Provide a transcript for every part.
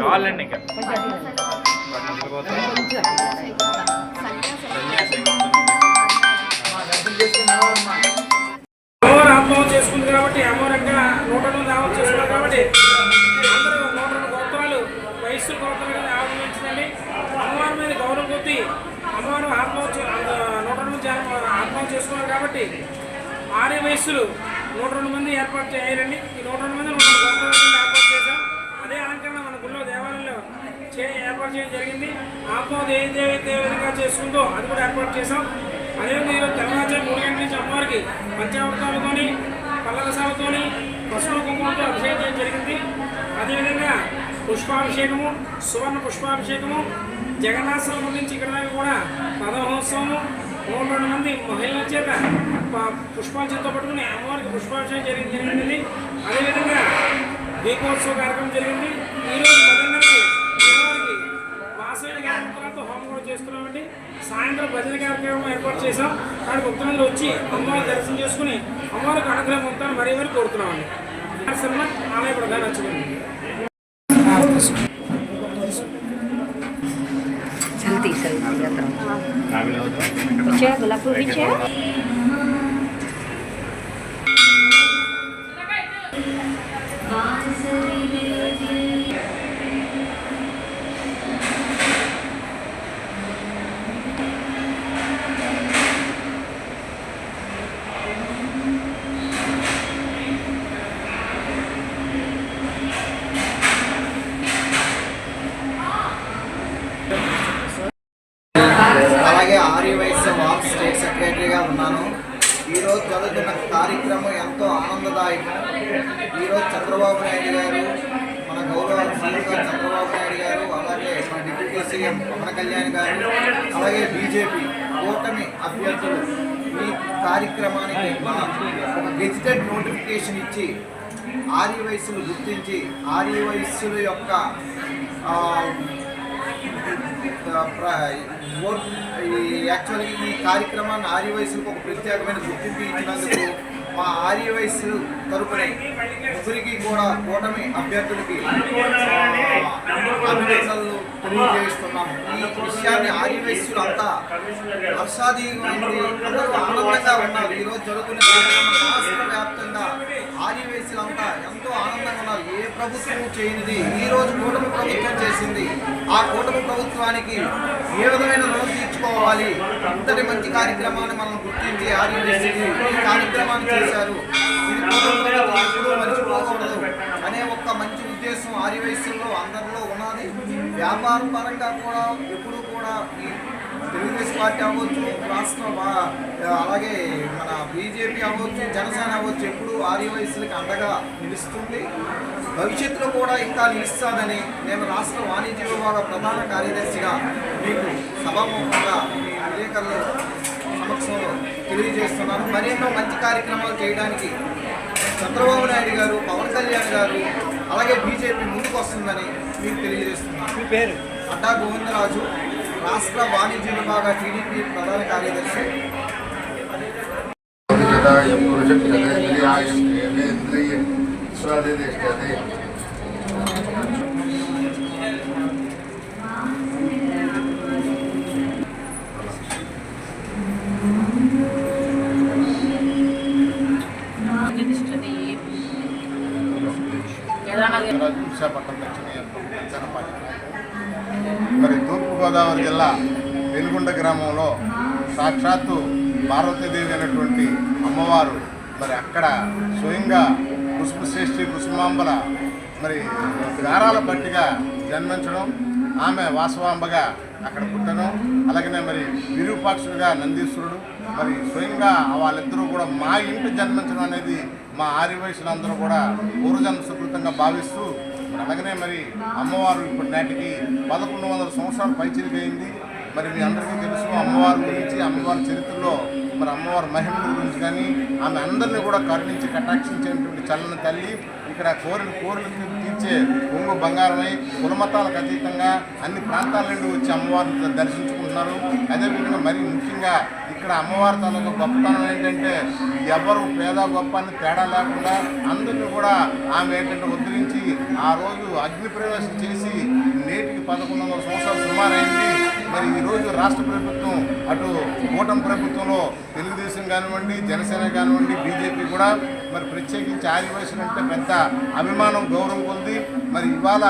చాలండి ఇంకా. అమ్మవారు చేసుకుంది కాబట్టి అమ్మవారు ఇంకా నూట ఎనిమిది ఆత్మహత్య చేసుకున్నారు కాబట్టి అందరూ నూట రెండు గోత్రాలు వయస్సు గోత్రాలు ఆవిర్భించిందండి అమ్మవారి మీద గౌరవం కొద్దీ అమ్మవారు ఆత్మహత్య అంత నూట ఎనిమిది జా- ఆత్మహత్య చేసుకున్నారు కాబట్టి ఆర్య వయస్సులు నూట రెండు మంది ఏర్పాటు చేయాలండి. ఈ నూట రెండు మంది నూట అదే అలంకరణ మన గుళ్ళో దేవాలయంలో చే ఏర్పాటు చేయడం జరిగింది. ఆత్మహత్య ఏ విధంగా చేసుకుందో అది కూడా ఏర్పాటు చేశాం. అదేవిధంగా ఈరోజు తెల్లవారుజాము మూడు గంటల నుంచి అమ్మవారికి పంచామృతాలతోని పల్లరసాలతోని పశువుల కుంకుమతో అభిషేకం చేయడం జరిగింది. అదేవిధంగా పుష్పాభిషేకము సువర్ణ పుష్పాభిషేకము జగన్నాథం నుంచి ఇక్కడ దాకా కూడా పదమహోత్సవము. మూడు రెండు మంది మహిళల చేత ప- పుష్పాల చేత పట్టుకుని అమ్మవారికి పుష్పాభిషేకం జరిగింది జరిగింది. అదేవిధంగా దీపోత్సవ కార్యక్రమం జరిగింది ఈరోజు పదిన్నరకి అమ్మవారికి వాసవి కార్యక్రమంతో హోమం కూడా చేస్తున్నామండి సాయంత్రం భజన కార్యక్రమం ఏర్పాటు చేసాం కానీ భక్తులందరూ వచ్చి అమ్మవారి దర్శనం చేసుకుని అమ్మవారికి అనుగ్రహం పొందుతాను మరీ మరీ కోరుతున్నామండి నరసింహ ఆలయ ప్రధాన అర్చకుడు चलती चलती यात्रा జరుగుతున్న కార్యక్రమం ఎంతో ఆనందదాయకం. ఈరోజు చంద్రబాబు నాయుడు గారు మన గౌరవ సీఎంగా చంద్రబాబు నాయుడు గారు అలాగే మన డిప్యూటీ సీఎం పవన్ కళ్యాణ్ గారు అలాగే బీజేపీ కూటమి అభ్యర్థులు ఈ కార్యక్రమానికి మన ఒక గెజిటెడ్ నోటిఫికేషన్ ఇచ్చి ఆర్యవైశ్యులు గుర్తించి ఆర్యవైశ్యుల యొక్క యాక్చువల్గా ఈ కార్యక్రమాన్ని ఆర్య ఒక ప్రత్యేకమైన గుర్తింపు ఇచ్చినందుకు మా ఆర్య వయసు తరపున ముగ్గురికి కూడా కూటమి అభ్యర్థులకి అభినందనలు విషయాన్ని ఆర్య అంతా. హర్షాది అందరూ ఆనందంగా ఉన్నారు. ఈరోజు జరుగుతున్న రాష్ట్ర వ్యాప్తంగా ఆర్య ఎంతో ఆనందంగా ఉన్నారు. ఏ ప్రభుత్వం చేయనిది. ఈ రోజు కూటమి ప్రభుత్వం చేసింది. ఆ కూటమి ప్రభుత్వానికి ఏ విధమైన రోజు తీర్చుకోవాలి? ఇంతటి మంచి కార్యక్రమాన్ని మనం గుర్తించి ఆర్యవేసి ఈ కార్యక్రమాన్ని చేశారు ఇది కూటమి ప్రభుత్వం ఎప్పుడూ మర్చిపోకూడదు అనే ఒక్క మంచి ఉద్దేశం ఆర్యవైశ్యంలో అందరిలో ఉన్నది వ్యాపార పరంగా కూడా ఎప్పుడూ కూడా ఈ తెలుగుదేశం పార్టీ అవ్వచ్చు రాష్ట్ర అలాగే మన బీజేపీ అవ్వచ్చు జనసేన అవ్వచ్చు ఎప్పుడు ఆర్యవయసులకి అండగా నిలుస్తుంది. భవిష్యత్తులో కూడా ఇంకా నిలుస్తుందని నేను రాష్ట్ర వాణిజ్య విభాగ ప్రధాన కార్యదర్శిగా మీకు సభాముఖంగా మీ విలేకరుల సమక్షంలో తెలియజేస్తున్నాను. మరెన్నో మంచి కార్యక్రమాలు చేయడానికి చంద్రబాబు నాయుడు గారు పవన్ కళ్యాణ్ గారు అలాగే బీజేపీ ముందుకు వస్తుందని మీకు తెలియజేస్తున్నాను పేరు? అడ్డా గోవిందరాజు రాష్ట్ర వాణిజ్య విభాగ టీడీపీ ప్రధాన కార్యదర్శి. యదాయం పురుషక్షదేంద్రియాయం దేవేంద్రియ స్వాదిష్టతే విశాఖపట్నం దక్షిణ మరి తూర్పుగోదావరి జిల్లా వెలుగుండ గ్రామంలో సాక్షాత్తు పార్వతీదేవి అనేటువంటి అమ్మవారు మరి అక్కడ స్వయంగా పుష్పశ్రేష్ఠి కుసుమాంబల మరి గారాల పట్టిగా జన్మించడం ఆమె వాసవాంబగా అక్కడ పుట్టడం అలాగనే మరి విరూపాక్షుడిగా నందీశ్వరుడు మరి స్వయంగా వాళ్ళిద్దరూ కూడా మా ఇంటి జన్మించడం అనేది మా ఆర్యవయసులందరూ కూడా పూర్వజన్మ సుకృతంగా భావిస్తూ మరి అలాగనే మరి అమ్మవారు ఇప్పటి నాటికి పదకొండు వందల సంవత్సరాలు పైచిరికైంది మరి మీ అందరికీ తెలుసు అమ్మవారి గురించి అమ్మవారి చరిత్రలో మరి అమ్మవారి మహిమల గురించి కానీ ఆమె అందరినీ కూడా కరుణించి కటాక్షించేటువంటి చల్లని తల్లి ఇక్కడ కోరిన కోరికలు తీర్చే కొంగు బంగారమై కులమతాలకు అతీతంగా అన్ని ప్రాంతాల నుండి వచ్చి అమ్మవారిని దర్శించుకున్న ఉన్నారు. అదేవిధంగా మరి ముఖ్యంగా ఇక్కడ అమ్మవారి తాలూకు గొప్పతనం ఏంటంటే ఎవరు పేద గొప్ప అని తేడా లేకుండా అందరినీ కూడా ఆమె ఏంటంటే ఉద్ధరించి ఆ రోజు అగ్ని ప్రవేశం చేసి నేటికి పదకొండు వందల సంవత్సరాలు సుమారైంది. మరి ఈరోజు రాష్ట్ర ప్రభుత్వం అటు కూటమి ప్రభుత్వంలో తెలుగుదేశం కానివ్వండి జనసేన కానివ్వండి బీజేపీ కూడా మరి ప్రత్యేకించి ఆదివాసులు అంటే పెద్ద అభిమానం గౌరవం పొంది మరి ఇవాళ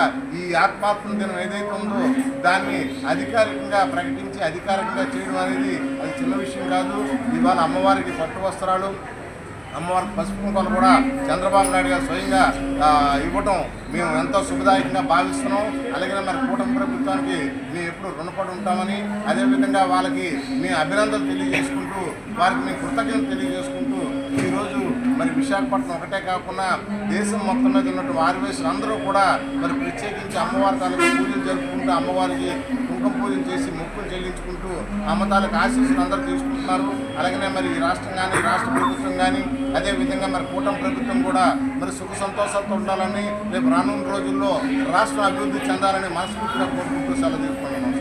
ఈ ఆత్మాత్మ దినం ఏదైతే ఉందో దాన్ని అధికారికంగా ప్రకటించి అధికారికంగా చేయడం అనేది అది చిన్న విషయం కాదు. ఇవాళ అమ్మవారికి పట్టు వస్త్రాలు అమ్మవారికి పసుపు కుంకాలు కూడా చంద్రబాబు నాయుడు గారు స్వయంగా ఇవ్వటం మేము ఎంతో శుభదాయకంగా భావిస్తున్నాం. అలాగే మరి కూటమి ప్రభుత్వానికి మేము ఎప్పుడు రుణపడి ఉంటామని అదేవిధంగా వాళ్ళకి మేము అభినందనలు తెలియజేసుకుంటూ వారికి మేము కృతజ్ఞతలు తెలియజేసుకుంటూ మరి విశాఖపట్నం ఒకటే కాకుండా దేశం మొత్తం మీద ఉన్నటువంటి ఆదివేశులు అందరూ కూడా మరి ప్రత్యేకించి అమ్మవారి తాలూకు పూజలు జరుపుకుంటూ అమ్మవారికి కుంకుమ పూజలు చేసి మొక్కులు చెల్లించుకుంటూ అమ్మ తాలూకు ఆశీస్సులు అందరూ తీసుకుంటున్నారు. అలాగనే మరి ఈ రాష్ట్రం కానీ రాష్ట్ర ప్రభుత్వం కానీ అదేవిధంగా మరి కూటమి ప్రభుత్వం కూడా మరి సుఖ సంతోషాలతో ఉండాలని రేపు రానున్న రోజుల్లో రాష్ట్రం అభివృద్ధి చెందాలని మనస్ఫూర్తిగా కోరుకుంటూ సెలవు తీసుకుంటున్నాం.